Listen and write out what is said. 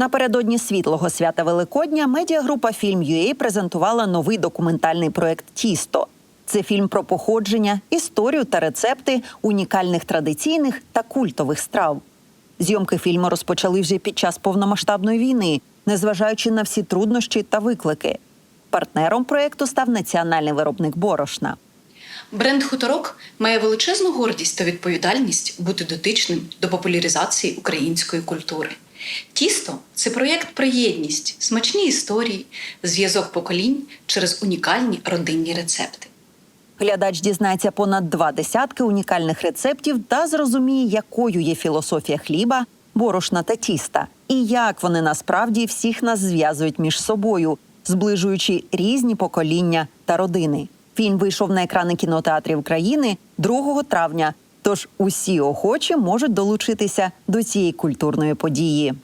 Напередодні світлого свята Великодня медіагрупа Фільм UA презентувала новий документальний проект Тісто. Це фільм про походження, історію та рецепти унікальних традиційних та культових страв. Зйомки фільму розпочали вже під час повномасштабної війни, незважаючи на всі труднощі та виклики. Партнером проекту став національний виробник борошна. Бренд Хуторок має величезну гордість та відповідальність бути дотичним до популяризації української культури. Тісто це проєкт про єдність, смачні історії, зв'язок поколінь через унікальні родинні рецепти. Глядач дізнається понад два десятки унікальних рецептів та зрозуміє, якою є філософія хліба, борошна та тіста, і як вони насправді всіх нас зв'язують між собою, зближуючи різні покоління та родини. Фільм вийшов на екрани кінотеатрів України 2 травня. Тож усі охочі можуть долучитися до цієї культурної події.